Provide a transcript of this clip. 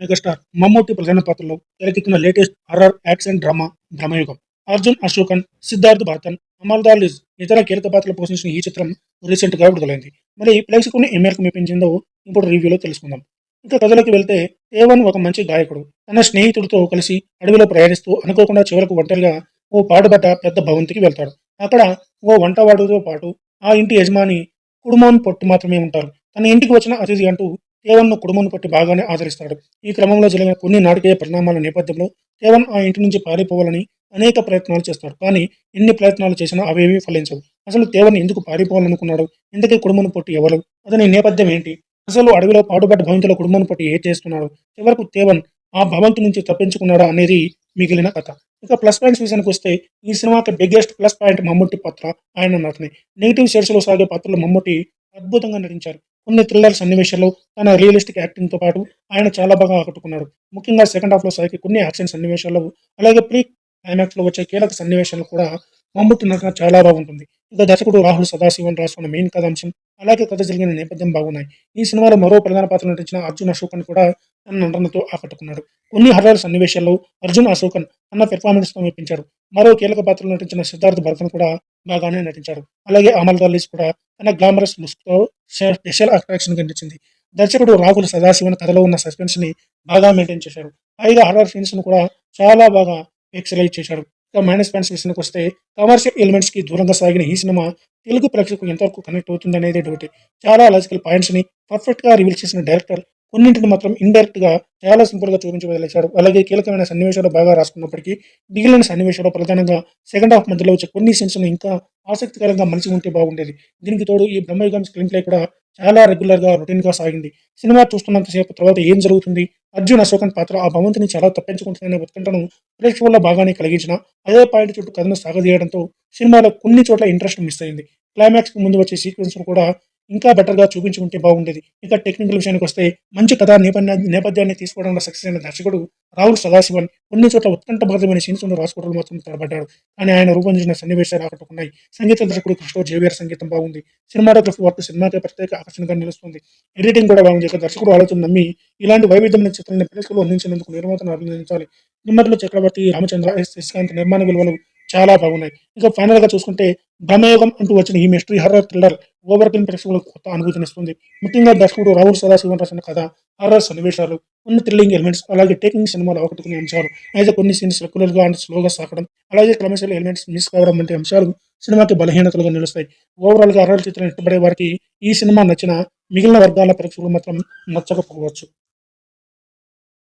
Megastar Mammootty ప్రధాన పాత్రలో తెరకెక్కిన latest horror action drama Bramayugam Arjun Ashokan Siddharth Bharathan Amalda Liz ఇతర కీలక పాత్రలు పోషించిన ఈ చిత్రం రీసెంట్గా విడుదలైంది. మరి ప్రేక్షకుని ఏ మేరకు మెప్పించిందో ఇప్పుడు రివ్యూలో తెలుసుకుందాం. ఇంకా కథలోకి వెళ్తే ఏవన్ ఒక మంచి గాయకుడు. తన స్నేహితుడితో కలిసి అడవిలో ప్రయాణిస్తూ అనుకోకుండా చివరకు ఒంటరిగా ఓ పాడుబడ్డ పెద్ద భవంతికి వెళ్తాడు. అక్కడ ఓ వంటవాడుతో పాటు ఆ ఇంటి యజమాని కుడుమోన్ పొట్టు మాత్రమే ఉంటారు. తన ఇంటికి వచ్చిన అతిథి అంటూ కేవన్ను కుటుంబం పట్టి బాగానే ఆదరిస్తాడు. ఈ క్రమంలో జరిగిన కొన్ని నాటకీయ పరిణామాల నేపథ్యంలో తేవన్ ఆ ఇంటి నుంచి పారిపోవాలని అనేక ప్రయత్నాలు చేస్తాడు. కానీ ఎన్ని ప్రయత్నాలు చేసినా అవేమీ ఫలించవు. అసలు తేవన్ ఎందుకు పారిపోవాలనుకున్నాడు? ఇంతకీ కుటుంబం పొట్టి ఎవరు? అతని నేపథ్యం ఏంటి? అసలు అడవిలో పాడుబడ్డ భవంతిలో కుటుంబం పొట్టి ఏ చేస్తున్నాడు? చివరకు తేవన్ ఆ భవంతి నుంచి తప్పించుకున్నాడా అనేది మిగిలిన కథ. ఇక ప్లస్ పాయింట్స్ విషయానికి వస్తే ఈ సినిమాకి బిగ్గెస్ట్ ప్లస్ పాయింట్ మమ్ముట్టి పాత్ర ఆయన నటనే. నెగిటివ్ షేడ్స్లో సాగే పాత్రలు మమ్ముట్టి అద్భుతంగా నటించారు. కొన్ని థ్రిల్లర్ సన్నివేశాల్లో తన రియలిస్టిక్ యాక్టింగ్తో పాటు ఆయన చాలా బాగా ఆకట్టుకున్నాడు. ముఖ్యంగా సెకండ్ హాఫ్లో కొన్ని యాక్షన్ సన్నివేశాలు అలాగే ప్రీ క్లైమాక్స్లో వచ్చే కీలక సన్నివేశాలు కూడా మమ్ముట్టి నటన చాలా బాగుంటుంది. ఇక దర్శకుడు రాహుల్ సదాశివన్ రాసుకున్న మెయిన్ కథాంశం అలాగే కథ జరిగిన నేపథ్యం బాగున్నాయి. ఈ సినిమాలో మరో ప్రధాన పాత్ర నటించిన అర్జున్ అశోకన్ కూడా తన నటనతో ఆకట్టుకున్నాడు. కొన్ని హర్రర్ సన్నివేశాల్లో అర్జున్ అశోకన్ తన పెర్ఫార్మెన్స్తో మెప్పించాడు. మరో కీలక పాత్రలో నటించిన సిద్ధార్థ్ భరతన్ కూడా బాగానే నటించాడు అలాగే అమల్ దల్లీస్ కూడా తన గ్లామరస్ లుక్తో స్పెషల్ అట్రాక్షన్ కనిపించింది. దర్శకుడు రాహుల్ సదాశివన్ కథలో ఉన్న సస్పెన్స్ని బాగా మెయింటైన్ చేశాడు. పైగా హర్రర్ సీన్స్ను కూడా చాలా బాగా ఎక్సలైజ్ చేశాడు. ఇక మైనస్ పాయింట్స్ విషయానికి వస్తే కమర్షియల్ ఎలిమెంట్స్కి దూరంగా సాగిన ఈ సినిమా తెలుగు ప్రేక్షకులకు ఎంతవరకు కనెక్ట్ అవుతుంది అనేది డౌట్ చాలా లాజికల్ పాయింట్స్ని పర్ఫెక్ట్గా రివీల్ చేసిన డైరెక్టర్ కొన్నింటిని మాత్రం ఇండైరెక్ట్గా చాలా సింపుల్గా చూపించి వదిలేశాడు. అలాగే కీలకమైన సన్నివేశాలు బాగా రాసుకున్నప్పటికీ మిగిలిన సన్నివేశాలు ప్రధానంగా సెకండ్ హాఫ్ మధ్యలో వచ్చే కొన్ని సీన్స్ను ఇంకా ఆసక్తికరంగా మలిచి ఉంటే బాగుండేది. దీనికి తోడు ఈ బ్రహ్మయుగం స్క్రీన్ ప్లే కూడా చాలా రెగ్యులర్గా రొటీన్గా సాగింది. సినిమా చూస్తున్నంతసేపు తర్వాత ఏం జరుగుతుంది? అర్జున్ అశోకన్ పాత్ర ఆ భవంతిని చాలా తప్పించుకుంటుందనే ఉత్కంఠను ప్రేక్షకుల్లో బాగానే కలిగించిన అదే పాయింట్ చుట్టూ కథను సాగదీయడంతో సినిమాలో కొన్ని చోట్ల ఇంట్రెస్ట్ మిస్ అయింది. క్లైమాక్స్కు ముందు వచ్చే సీక్వెన్స్ను కూడా ఇంకా బెటర్గా చూపించుకుంటే బాగుండేది. ఇంకా టెక్నికల్ విషయానికి వస్తే మంచి కథ నేపథ్య నేపథ్యాన్ని తీసుకోవడంలో సక్సెస్ అయిన దర్శకుడు రాహుల్ సదాశివన్ కొన్ని చోట్ల ఉత్కంఠభరితమైన సీన్స్ రాసుకోవడం మాత్రం తడబడ్డాడు కానీ ఆయన రూపొందించిన సన్నివేశాలు ఆకట్టుకున్నాయి. సంగీత దర్శకుడు కృష్ణ జేవియర్ సంగీతం బాగుంది. సినిమాటోగ్రఫీ వర్క్ సినిమాకి ప్రత్యేక ఆకర్షణగా నిలుస్తుంది. ఎడిటింగ్ కూడా బాగుంది. ఇక దర్శకుడు ఆలోచన నమ్మి ఇలాంటి వైవిధ్యమైన చిత్రాన్ని ప్రేక్షకులు అందించినందుకు నిర్మాతను అభినందించాలి. నిమ్మతులు చక్రవర్తి రామచంద్ర ఎస్ శశికాంత్ నిర్మాణ విలువలు చాలా బాగున్నాయి. ఇక ఫైనల్గా చూసుకుంటే బ్రహ్మయోగం అంటూ వచ్చిన ఈ mystery horror thriller overkill ప్రేక్షకులకు కొత్త అనుభూతినిస్తుంది. ముఖ్యంగా దర్శకుడు రాహుల్ సదాశివన్ రాసిన కథ హర్రర్ సన్నివేశాలు కొన్ని థ్రిల్లింగ్ ఎలిమెంట్స్ అలాగే టేకింగ్ సినిమాలు ఆకట్టుకునే అంశాలు అయితే కొన్ని సీన్స్ రెగ్యులర్గా అండ్ స్లోగా సాగడం అలాగే క్రమశీల ఎలిమెంట్స్ మిస్ కావడం వంటి అంశాలు సినిమాకి బలహీనతలుగా నిలుస్తాయి. ఓవరాల్గా హర్రర్ చిత్రం ఇష్టపడే వారికి ఈ సినిమా నచ్చిన మిగిలిన వర్గాల ప్రేక్షకులు మాత్రం నచ్చకపోవచ్చు.